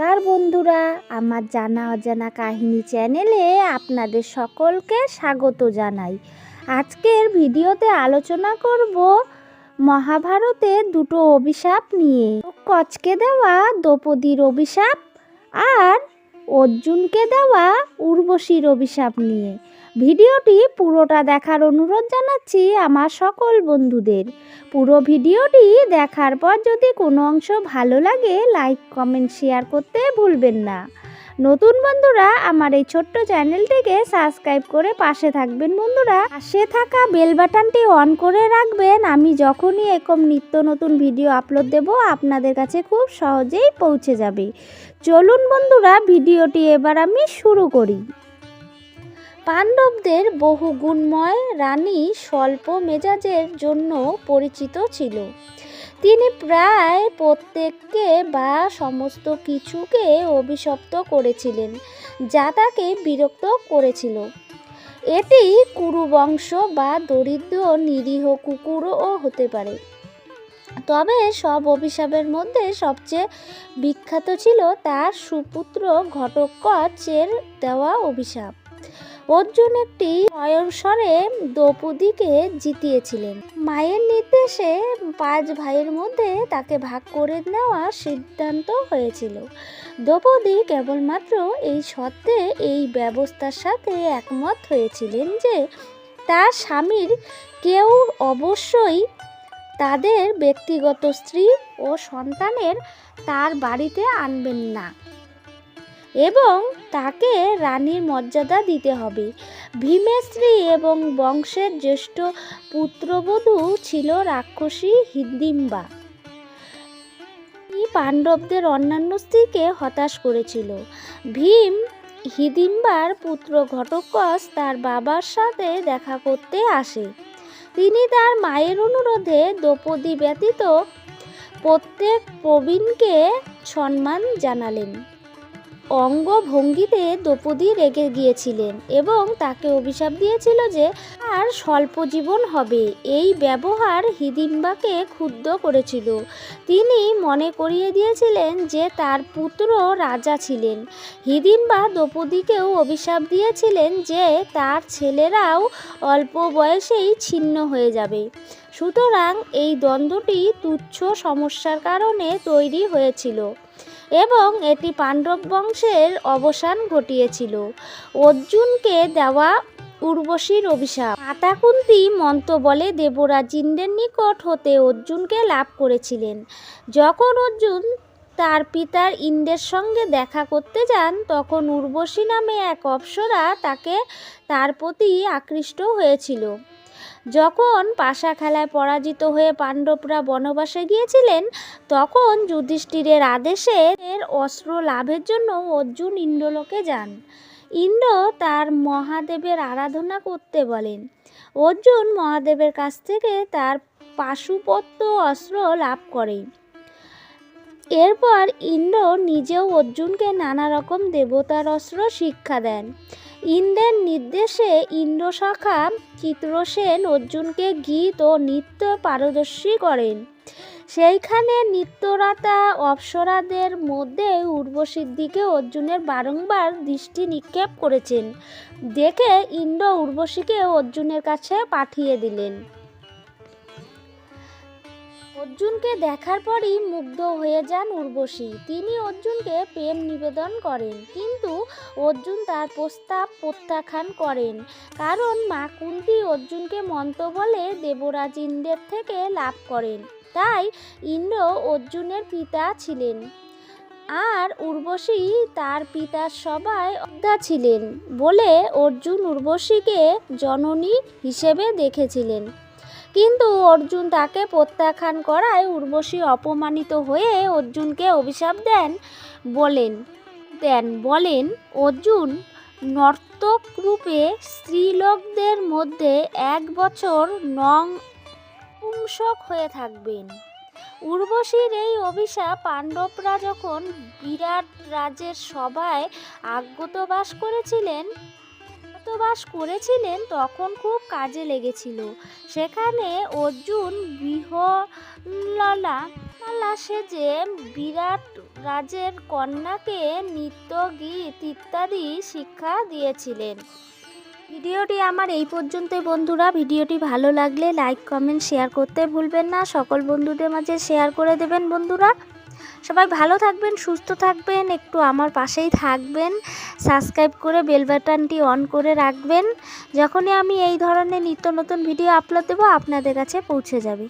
নমস্কার বন্ধুরা, আমার জানা অজানা কাহিনী চ্যানেলে আপনাদের সকলকে স্বাগত জানাই। আজকের ভিডিওতে আলোচনা করব মহাভারতে দুটো অভিশাপ নিয়ে। কচকে দেওয়া দ্রৌপদীর অভিশাপ আর অর্জুনকে দেওয়া উর্বশীর অভিশাপ নিয়ে। ভিডিওটি পুরোটা দেখার অনুরোধ জানাচ্ছি আমার সকল বন্ধুদের। পুরো ভিডিওটি দেখার পর যদি কোনো অংশ ভালো লাগে লাইক কমেন্ট শেয়ার করতে ভুলবেন না। নতুন বন্ধুরা, আমার এই ছোট্ট চ্যানেলটিকে সাবস্ক্রাইব করে পাশে থাকবেন বন্ধুরা। পাশে থাকা বেল বাটনটি অন করে রাখবেন। আমি যখনই এরকম নিত্য নতুন ভিডিও আপলোড দেব, আপনাদের কাছে খুব সহজেই পৌঁছে যাবে। চলুন বন্ধুরা, ভিডিওটি এবার আমি শুরু করি। পাণ্ডবদের বহু গুণময় রানী স্বল্প মেজাজের জন্য পরিচিত ছিল। তিনি প্রায় প্রত্যেককে বা সমস্ত কিছুকে অভিশপ্ত করেছিলেন, যা তাকে বিরক্ত করেছিল। এটি কুরুবংশ বা দরিদ্র নিরীহ কুকুরও হতে পারে। তবে সব অভিশাপের মধ্যে সবচেয়ে বিখ্যাত ছিল তার সুপুত্র ঘটোৎকচের দেওয়া অভিশাপ। অর্জুন একটি স্বরে দ্রৌপদীকে জিতিয়েছিলেন। মায়ের নির্দেশে পাঁচ ভাইয়ের মধ্যে তাকে ভাগ করে নেওয়া সিদ্ধান্ত হয়েছিল। দ্রৌপদী কেবলমাত্র এই সত্ত্বে এই ব্যবস্থার সাথে একমত হয়েছিলেন যে, তার স্বামীর কেউ অবশ্যই তাদের ব্যক্তিগত স্ত্রী ও সন্তানের তার বাড়িতে আনবেন না। এবং তাকে রানীর মর্যাদা দিতে হবে। ভীমের স্ত্রী এবং বংশের জ্যেষ্ঠ পুত্রবধূ ছিল রাক্ষসী হিদিম্বা পাণ্ডবদের অন্যান্য স্ত্রীকে হতাশ করেছিল। ভীম হিদিম্বার পুত্র ঘটকস তার বাবার সাথে দেখা করতে আসে। তিনি তার মায়ের অনুরোধে দ্রৌপদী ব্যতীত প্রত্যেক প্রবীণকে সম্মান জানালেন। অঙ্গভঙ্গিতে দ্রৌপদী রেগে গিয়েছিলেন এবং তাকে অভিশাপ দিয়েছিল যে আর স্বল্প জীবন হবে। এই ব্যবহার হিদিম্বাকে ক্ষুব্ধ করেছিল। তিনি মনে করিয়ে দিয়েছিলেন যে তার পুত্র রাজা ছিলেন। হিদিম্বা দ্রৌপদীকেও অভিশাপ দিয়েছিলেন যে তার ছেলেরাও অল্প বয়সেই ছিন্ন হয়ে যাবে। সুতরাং এই দ্বন্দ্বটি তুচ্ছ সমস্যার কারণে তৈরি হয়েছিল। এবং এটি পাণ্ডব বংশের অবসান ঘটিয়েছিল। অর্জুনকে দেওয়া উর্বশীর অভিশাপ। মাতা কুন্তি মন্ত্র বলে দেবরাজ ইন্দ্রের নিকট হতে অর্জুনকে লাভ করেছিলেন। যখন অর্জুন তার পিতার ইন্দ্রের সঙ্গে দেখা করতে যান, তখন উর্বশী নামে এক অপ্সরা তাকে তার প্রতি আকৃষ্ট হয়েছিল। যখন পাশা খেলায় পরাজিত হয়ে পাণ্ডবরা বনবাসে গিয়েছিলেন, তখন যুধিষ্ঠিরের আদেশে এর অস্ত্র লাভের জন্য অর্জুন ইন্দ্রলোকে যান। ইন্দ্র তার মহাদেবের আরাধনা করতে বলেন। অর্জুন মহাদেবের কাছ থেকে তার পাশুপত্য অস্ত্র লাভ করে এরপর ইন্দ্র নিজেও অর্জুনকে নানা রকম দেবতার অস্ত্র শিক্ষা দেন। ইন্দ্রের নির্দেশে ইন্দ্রশাখা চিত্রসেন অর্জুনকে গীত ও নৃত্য পারদর্শী করেন। সেইখানে নৃত্যরাতা অপ্সরাদের মধ্যে উর্বশীর দিকে অর্জুনের বারংবার দৃষ্টি নিক্ষেপ করেছেন। দেখে ইন্দ্র উর্বশীকে অর্জুনের কাছে পাঠিয়ে দিলেন। অর্জুনকে দেখার পরই মুগ্ধ হয়ে যান উর্বশী। তিনি অর্জুনকে প্রেম নিবেদন করেন, কিন্তু অর্জুন তার প্রস্তাব প্রত্যাখ্যান করেন। কারণ মা কুন্তি অর্জুনকে মন্ত্র বলে দেবরাজ ইন্দ্রের থেকে লাভ করেন। তাই ইন্দ্র অর্জুনের পিতা ছিলেন। আর উর্বশী তার পিতার সবাই অধ্যা ছিলেন বলে অর্জুন উর্বশীকে জননী হিসেবে দেখেছিলেন। কিন্তু অর্জুন তাকে প্রত্যাখ্যান করায় উর্বশী অপমানিত হয়ে অর্জুনকে অভিশাপ দেন বলেন দেন বলেন, অর্জুন নর্তক রূপে স্ত্রীলোকদের মধ্যে এক বছর নং পুংসক হয়ে থাকবেন। উর্বশীর এই অভিশাপ পাণ্ডবরা যখন বিরাট রাজের সভায় আজ্ঞত বাস করেছিলেন বাস করেছিলেন, তখন খুব কাজে লেগেছিল। সেখানে অর্জুন বৃহললা লালা সেজে বিরাট রাজের কন্যাকে নৃত্য গীত ইত্যাদি শিক্ষা দিয়েছিলেন। ভিডিওটি আমার এই পর্যন্তই বন্ধুরা। ভিডিওটি ভালো লাগলে লাইক কমেন্ট শেয়ার করতে ভুলবেন না। সকল বন্ধুদের মাঝে শেয়ার করে দেবেন বন্ধুরা। সবাই ভালো থাকবেন, সুস্থ থাকবেন, একটু আমার পাশেই থাকবেন। সাবস্ক্রাইব করে বেল বাটনটি অন করে রাখবেন। যখনই আমি এই ধরনের নিত্য নতুন ভিডিও আপলোড দেবো, আপনাদের কাছে পৌঁছে যাবে।